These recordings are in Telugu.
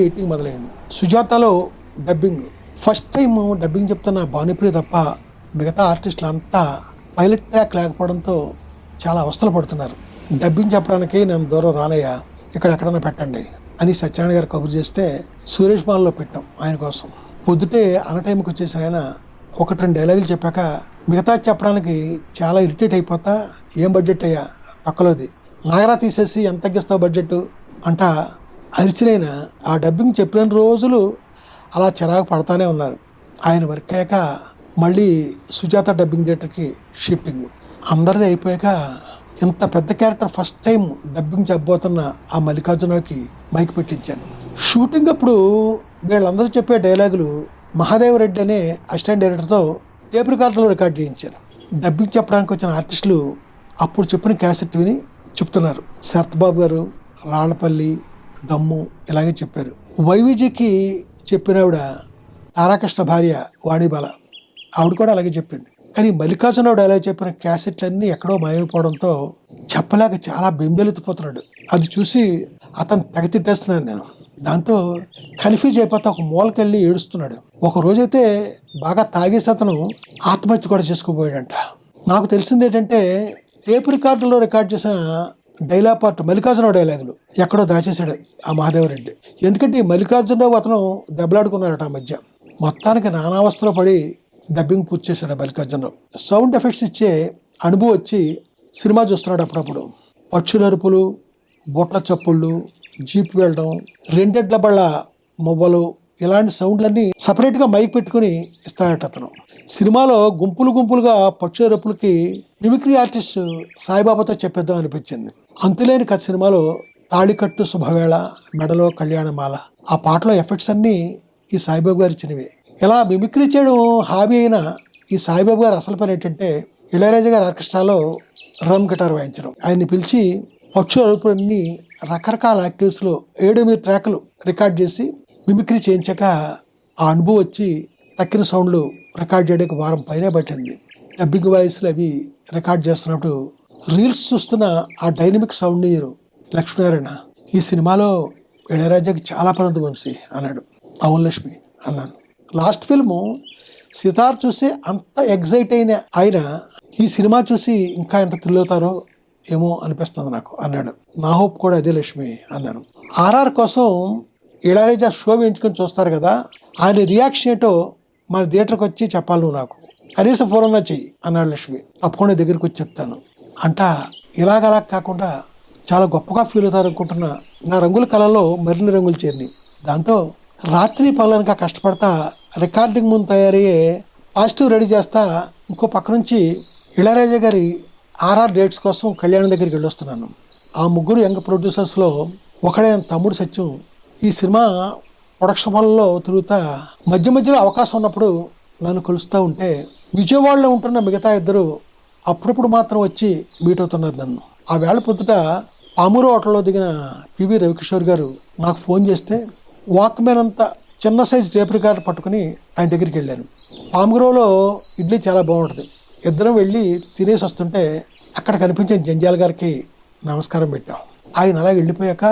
మళ్ళీ ఎయిటింగ్ మొదలైంది. సుజాతలో డబ్బింగ్. ఫస్ట్ టైం డబ్బింగ్ చెప్తున్న భానుప్రియ తప్ప మిగతా ఆర్టిస్టులు అంతా పైలట్ ట్రాక్ లేకపోవడంతో చాలా అవస్థలు పడుతున్నారు. డబ్బింగ్ చెప్పడానికి నేను దూరం రానయ్యా ఇక్కడ ఎక్కడైనా పెట్టండి అని సత్యనారాయణ గారు కబురు చేస్తే సురేష్ మాల్లో పెట్టాం ఆయన కోసం. పొద్దుటే అన్న టైంకి వచ్చేసిన ఆయన ఒకటి రెండు డైలాగులు చెప్పాక మిగతా చెప్పడానికి చాలా ఇరిటేట్ అయిపోతా ఏం బడ్జెట్ అయ్యా? పక్కలోది. నాగరా తీసేసి ఎంత తగ్గిస్తావు బడ్జెట్ అంట అరిచినైన ఆ డబ్బింగ్ చెప్పిన రోజులు అలా చిరాకు పడతానే ఉన్నారు. ఆయన వర్క్ అయ్యాక మళ్ళీ సుజాత డబ్బింగ్ థియేటర్కి షిఫ్టింగ్. అందరిది అయిపోయాక ఇంత పెద్ద క్యారెక్టర్ ఫస్ట్ టైం డబ్బింగ్ చెప్పబోతున్న ఆ మల్లికార్జునకి మైక్ పెట్టించాను. షూటింగ్ అప్పుడు వీళ్ళందరూ చెప్పే డైలాగులు మహాదేవ్ రెడ్డి అనే అసిస్టెంట్ డైరెక్టర్తో టేప్ రికార్డులో రికార్డ్ చేయించాను. డబ్బింగ్ చెప్పడానికి వచ్చిన ఆర్టిస్టులు అప్పుడు చెప్పిన క్యాసెట్ విని చెప్తున్నారు. శరత్ బాబు గారు రాళ్ళపల్లి దమ్ము ఇలాగే చెప్పారు. వైవిజీకి చెప్పినావిడ తారాకృష్ణ భార్య వాణిబాల ఆవిడ కూడా అలాగే చెప్పింది. కానీ మల్లికార్జునరావు డైలాగ్ చెప్పిన క్యాసెట్లన్నీ ఎక్కడో మాయమైపోవడంతో చెప్పలేక చాలా బెంబెలెత్తిపోతున్నాడు. అది చూసి అతను తెగ తిట్టేస్తున్నాను నేను. దాంతో కన్ఫ్యూజ్ అయిపోతే ఒక మూలకెళ్ళి ఏడుస్తున్నాడు. ఒక రోజైతే బాగా తాగేసి అతను ఆత్మహత్య కూడా చేసుకోబోయాడంట నాకు తెలిసింది ఏంటంటే టేప్ రికార్డులో రికార్డ్ చేసిన డైలాగ్ పార్ట్ మల్లికార్జునరావు డైలాగులు ఎక్కడో దాచేశాడు ఆ మహాదేవరెడ్డి ఎందుకంటే ఈ మల్లికార్జునరావు అతను దెబ్బలాడుకున్నారట ఆ మధ్య. మొత్తానికి నానావస్థలో పడి డబ్బింగ్ పూర్తి చేశాడు ఆ మల్లికార్జునరావు. సౌండ్ ఎఫెక్ట్స్ ఇచ్చే అనుభవం వచ్చి సినిమా చూస్తున్నాడు అప్పుడప్పుడు. పక్షులరుపులు బొట్ల చప్పుళ్ళు జీప్ వెళ్ళడం రెండెడ్ల బళ్ళ మొవ్వలు ఇలాంటి సౌండ్లన్నీ సపరేట్గా మైక్ పెట్టుకుని ఇస్తాడట అతను. సినిమాలో గుంపులు గుంపులుగా పక్షులరుపులకి మిమిక్రీ ఆర్టిస్ట్ సాయిబాబాతో చెప్పేద్దాం అనిపించింది. అంతులేని కథ సినిమాలో తాళికట్టు శుభవేళ మెడలో కళ్యాణమాల. ఆ పాటలో ఎఫెక్ట్స్ అన్నీ ఈ సాయిబాబు గారు ఇచ్చినవి. ఇలా మిమిక్రీ చేయడం హాబీ అయిన ఈ సాయిబాబు గారు అసలు పని ఏంటంటే ఇళయరాజా గారి ఆర్కెస్ట్రాలో డ్రమ్ గిటార్ వాయించడం. ఆయన్ని పిలిచి పక్షు అరుపులన్నీ రకరకాల యాక్టివ్స్లో ఏడు ఎనిమిది ట్రాక్లు రికార్డ్ చేసి మిమిక్రీ చేయించాక ఆ అనుభవం వచ్చి తక్కిన సౌండ్లు రికార్డ్ చేయడానికి వారం పైనే పట్టింది. డబ్బింగ్ వాయిస్లు అవి రికార్డ్ చేస్తున్నప్పుడు రీల్స్ చూస్తున్న ఆ డైనమిక్ సౌండ్ ఇయరు లక్ష్మీనారాయణ ఈ సినిమాలో ఇళయరాజాకి చాలా పనందు వంశీ అన్నాడు. అవును లక్ష్మి అన్నాను. లాస్ట్ ఫిల్ము సితార్ చూసి అంత ఎగ్జైట్ అయిన ఆయన ఈ సినిమా చూసి ఇంకా ఎంత థ్రిల్ అవుతారో ఏమో అనిపిస్తుంది నాకు అన్నాడు. నా హోప్ కూడా అదే లక్ష్మి అన్నాను. ఆర్ఆర్ కోసం ఇళయరాజా షో వేయించుకొని చూస్తారు కదా ఆయన రియాక్షన్ ఏంటో మన థియేటర్కి వచ్చి చెప్పాలి నువ్వు నాకు. కనీసం ఫోన్ చెయ్యి అన్నాడు లక్ష్మి. తప్పకుండా దగ్గరికి వచ్చి చెప్తాను. అంట ఇలాగలా కాకుండా చాలా గొప్పగా ఫీల్ అవుతారు అనుకుంటున్నా నా రంగుల కళలో మరిన్ని రంగులు చేరినాయి. దాంతో రాత్రి పగలనక కష్టపడతా రికార్డింగ్ ముందు తయారయ్యే పాజిటివ్ రెడీ చేస్తా ఇంకో పక్క నుంచి ఇళయరాజా గారి ఆర్ఆర్ డేట్స్ కోసం కళ్యాణం దగ్గరికి వెళ్ళొస్తున్నాను. ఆ ముగ్గురు యంగ్ ప్రొడ్యూసర్స్లో ఒకడే తమ్ముడు సత్యం. ఈ సినిమా ప్రొడక్షన్ హాల్లో తిరుగుతా మధ్య మధ్యలో అవకాశం ఉన్నప్పుడు నన్ను కలుస్తూ ఉంటే విజయవాడలో ఉంటున్న మిగతా ఇద్దరు అప్పుడప్పుడు మాత్రం వచ్చి మీట్ అవుతున్నారు నన్ను. ఆ వేళ పొద్దుట పామూరు హోటల్లో దిగిన పివి రవికిషోర్ గారు నాకు ఫోన్ చేస్తే వాక్మెన్ అంత చిన్న సైజ్ టేప్ రికార్డు పట్టుకుని ఆయన దగ్గరికి వెళ్ళాను పాముగురోలో ఇడ్లీ చాలా బాగుంటుంది. ఇద్దరం వెళ్ళి తినేసి వస్తుంటే అక్కడ కనిపించిన జంజాల గారికి నమస్కారం పెట్టాం. ఆయన అలా వెళ్ళిపోయాక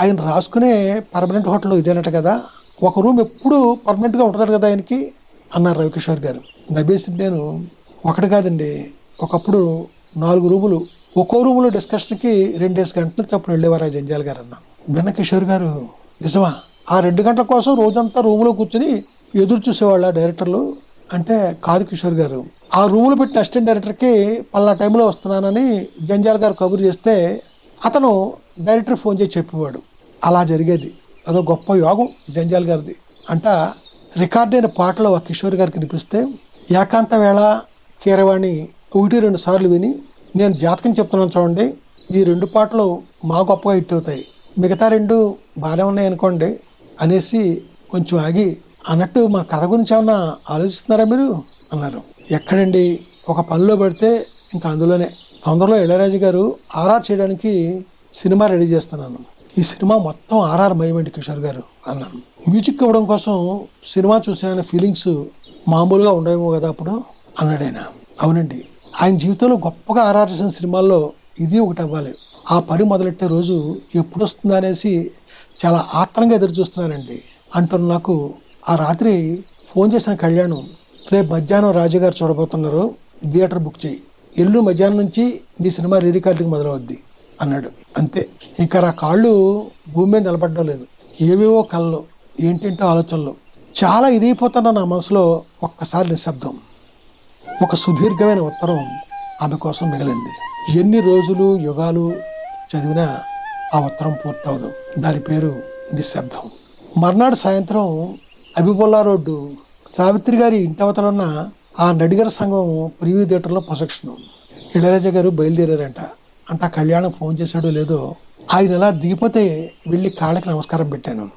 ఆయన రాసుకునే పర్మనెంట్ హోటల్ ఇదేనట కదా ఒక రూమ్ ఎప్పుడు పర్మనెంట్గా ఉంటుంది కదా ఆయనకి? అన్నారు రవికిషోర్ గారు. దబేసి నేను. ఒకటి కాదండి ఒకప్పుడు నాలుగు రూములు ఒక్కో రూములో డిస్కషన్కి రెండేసి గంటలు తప్పుడు వెళ్ళేవారు ఆ జంజాల్ గారు అన్నాను విన్న కిషోర్ గారు నిజమా? ఆ రెండు గంటల కోసం రోజంతా రూములో కూర్చుని ఎదురు చూసేవాళ్ళ డైరెక్టర్లు? అంటే కాదు కిషోర్ గారు ఆ రూములు పెట్టిన అసిస్టెంట్ డైరెక్టర్కి పలానా టైంలో వస్తున్నానని జంజాల్ గారు కబురు చేస్తే అతను డైరెక్టర్ ఫోన్ చేసి చెప్పేవాడు. అలా జరిగేది. అదో గొప్ప యోగం జంజాల్ గారిది. అంట రికార్డ్ అయిన పాటలు ఆ కిషోర్ గారికి వినిపిస్తే ఏకాంత వేళ కీరవాణి ఒకటి రెండు సార్లు విని నేను జాతకం చెప్తున్నాను చూడండి. ఈ రెండు పాటలు మా గొప్పగా హిట్ అవుతాయి. మిగతా రెండు బాగానే ఉన్నాయి అనుకోండి అనేసి కొంచెం ఆగి అన్నట్టు మన కథ గురించి ఏమన్నా ఆలోచిస్తున్నారా మీరు? అన్నారు. ఎక్కడండి? ఒక పనిలో పడితే ఇంకా అందులోనే. తొందరలో ఇళయరాజు గారు ఆర్ఆర్ చేయడానికి సినిమా రెడీ చేస్తున్నాను. ఈ సినిమా మొత్తం ఆర్ఆర్ మయమండి కిషోర్ గారు అన్నాను మ్యూజిక్ ఇవ్వడం కోసం సినిమా చూసిన ఫీలింగ్స్ మామూలుగా ఉండేమో కదా అప్పుడు అన్నాడు ఆయన. అవునండి. ఆయన జీవితంలో గొప్పగా ఆర్ఆర్ చేసిన సినిమాల్లో ఇది ఒకటి అవ్వాలి. ఆ పని మొదలెట్టే రోజు ఎప్పుడు వస్తుందా అనేసి చాలా ఆత్రంగా ఎదురు చూస్తున్నానండి. అంటున్న నాకు ఆ రాత్రి ఫోన్ చేసిన కళ్యాణం రేపు మధ్యాహ్నం రాజుగారు చూడబోతున్నారు థియేటర్ బుక్ చేయి. ఎల్లు మధ్యాహ్నం నుంచి నీ సినిమా రీ రికార్డింగ్ మొదలవుద్ది. అన్నాడు. అంతే. ఇంకా నా కాళ్ళు భూమి మీద నిలబడడం లేదు. ఏవేవో కళ్ళు ఏంటేంటో ఆలోచనలు. చాలా ఇదైపోతున్న నా మనసులో ఒక్కసారి నిశ్శబ్దం. ఒక సుదీర్ఘమైన ఉత్తరం ఆమె కోసం మిగిలింది. ఎన్ని రోజులు యుగాలు చదివినా ఆ ఉత్తరం పూర్తవదు. దాని పేరు నిశ్శబ్దం. మర్నాడు సాయంత్రం అబిబుల్లా రోడ్డు సావిత్రి గారి ఇంటవతల ఉన్న ఆ నడిగర సంఘం ప్రివ్యూ థియేటర్లో ప్రొజెక్షన్. ఇళరాజా గారు బయలుదేరారంట. అంటే ఆ కళ్యాణం ఫోన్ చేశాడో లేదో ఆయన ఎలా దిగిపోతే వెళ్ళి కాళ్ళకి నమస్కారం పెట్టాను.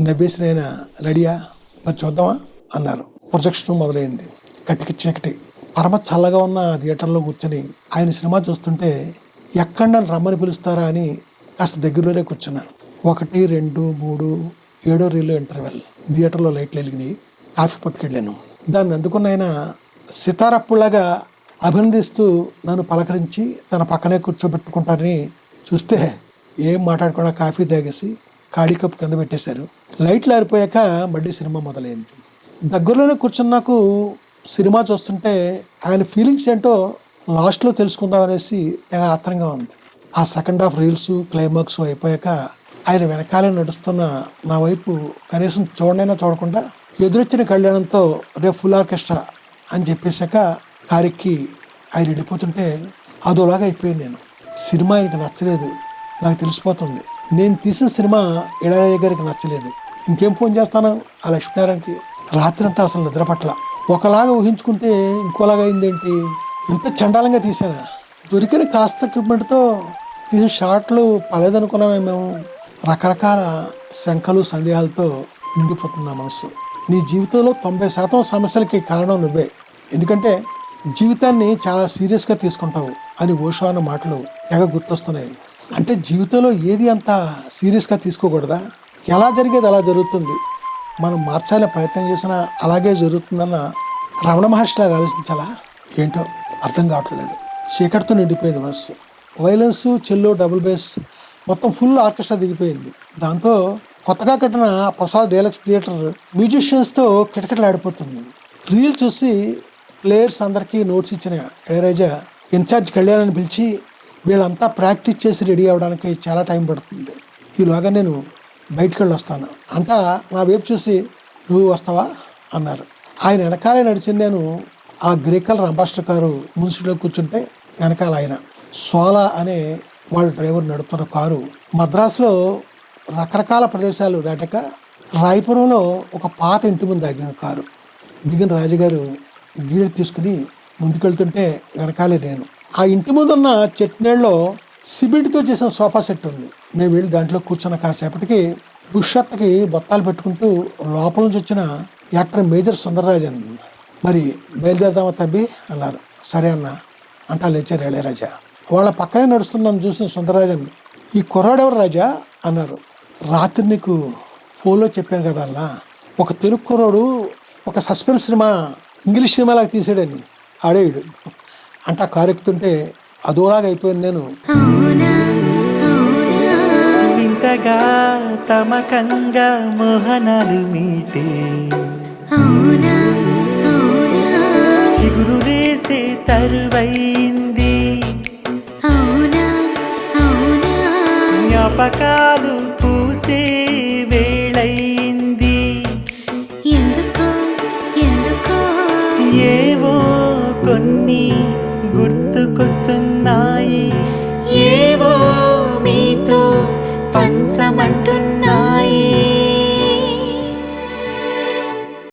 నవ్వేసిన ఆయన రెడీయా? మరి చూద్దామా? అన్నారు. ప్రొజెక్షన్ మొదలైంది. కటికి చీకటి. పరమ చల్లగా ఉన్న ఆ థియేటర్లో కూర్చొని ఆయన సినిమా చూస్తుంటే ఎక్కడ నన్ను రమ్మని పిలుస్తారా అని కాస్త దగ్గరలోనే కూర్చున్నాను ఒకటి రెండు మూడు ఏడో రీలో ఇంటర్వెల్. థియేటర్లో లైట్లు వెలిగినాయి. కాఫీ పట్టుకెళ్ళాను. దాన్ని అందుకున్న ఆయన సితారప్పులాగా అభినందిస్తూ నన్ను పలకరించి తన పక్కనే కూర్చోబెట్టుకుంటారని చూస్తే ఏం మాట్లాడకుండా కాఫీ తాగేసి ఖాళీ కప్పు కింద పెట్టేశారు. లైట్లు ఆరిపోయాక మళ్ళీ సినిమా మొదలైంది. దగ్గరలోనే కూర్చున్న నాకు సినిమా చూస్తుంటే ఆయన ఫీలింగ్స్ ఏంటో లాస్ట్లో తెలుసుకుందాం అనేసి తెగ ఆత్రంగా ఉంది. ఆ సెకండ్ హాఫ్ రీల్స్ క్లైమాక్స్ అయిపోయాక ఆయన వెనకాలే నడుస్తున్న నా వైపు కనీసం చూడనైనా చూడకుండా ఎదురొచ్చిన కళ్యాణంతో రేపు ఫుల్ ఆర్కెస్ట్రా అని చెప్పేశాక కారెక్కి ఆయన వెళ్ళిపోతుంటే అదోలాగా అయిపోయింది నేను. సినిమా ఆయనకి నచ్చలేదు. నాకు తెలిసిపోతుంది. నేను తీసిన సినిమా ఇళయరాజా గారికి నచ్చలేదు. ఇంకేం ఫోన్ చేస్తాను? ఆ లక్ష్మీనారాయణకి. రాత్రి అంతా అసలు నిద్ర పట్ల ఒకలాగా ఊహించుకుంటే ఇంకోలాగా అయిందేంటి? ఇంత చండాలంగా తీశానా? దొరికిన కాస్త ఎక్విప్మెంట్తో తీసిన షాట్లు పలేదనుకున్నామే మేము. రకరకాల శంఖలు సందేహాలతో నిండిపోతుంది నా మనసు. నీ జీవితంలో తొంభై శాతం సమస్యలకి కారణం నువ్వే. ఎందుకంటే జీవితాన్ని చాలా సీరియస్గా తీసుకుంటావు అని ఓషో అన్న మాటలు తెగ గుర్తొస్తున్నాయి. అంటే జీవితంలో ఏది అంత సీరియస్గా తీసుకోకూడదా? ఎలా జరిగేది అలా జరుగుతుంది? మనం మార్చాలని ప్రయత్నం చేసినా అలాగే జరుగుతుందన్న రమణ మహర్షిలాగా ఆలోచించాలా? ఏంటో అర్థం కావట్లేదు. చీకటితో నిండిపోయింది మనసు వైలెన్స్ చెల్లో డబుల్ బేస్ మొత్తం ఫుల్ ఆర్కెస్ట్రా దిగిపోయింది. దాంతో కొత్తగా కట్టిన ప్రసాద్ డీలక్స్ థియేటర్ మ్యూజిషియన్స్తో కిటకిటలాడిపోతుంది. రీల్ చూసి ప్లేయర్స్ అందరికీ నోట్స్ ఇచ్చిన ఇళయరాజా ఇన్ఛార్జ్ కళ్యాణాన్ని పిలిచి వీళ్ళంతా ప్రాక్టీస్ చేసి రెడీ అవ్వడానికి చాలా టైం పడుతుంది. ఈలోగా నేను బయటికి వెళ్ళి వస్తాను అంట నా వైపు చూసి నువ్వు వస్తావా? అన్నారు. ఆయన వెనకాలే నడిచి నేను ఆ గ్రే కలర్ అంబాసిడర్ కారు మున్సిలో కూర్చుంటే వెనకాల ఆయన. సోలా అనే వాళ్ళ డ్రైవర్ నడుపుతున్న కారు మద్రాసులో రకరకాల ప్రదేశాలు దాటాక రాయపురంలో ఒక పాత ఇంటి ముందు ఆగిన కారు. దిగిన రాజుగారు గీడ తీసుకుని ముందుకెళ్తుంటే వెనకాలే నేను. ఆ ఇంటి ముందున్న చెట్నేళ్ళలో సిమెంట్తో చేసిన సోఫా సెట్ ఉంది. మేము వెళ్ళి దాంట్లో కూర్చున్న కాసేపటికి బుష్ బొత్తాలు పెట్టుకుంటూ లోపల నుంచి వచ్చిన యాక్టర్ మేజర్ సుందరరాజన్. మరి బయలుదేరదామా తబ్బి? అన్నారు. సరే అన్న అంటా లేచారు ఇళయరాజా. వాళ్ళ పక్కనే నడుస్తున్నాను చూసిన సుందరరాజన్. ఈ కుర్రాడెవరు రాజా? అన్నారు. రాత్రి నీకు ఫోన్లో చెప్పాను కదా అన్న. ఒక తెలుగు కుర్రాడు ఒక సస్పెన్స్ సినిమా ఇంగ్లీష్ సినిమాలాగా తీసాడని ఆడేయుడు. అంటే ఆ కారు ఎక్కుతుంటే అదోలాగా అయిపోయాను నేను. వింతగా తమకంగా మోహనాలు మీటే. చిగురు వేసే తరువైంది. జ్ఞాపకాలు పూసే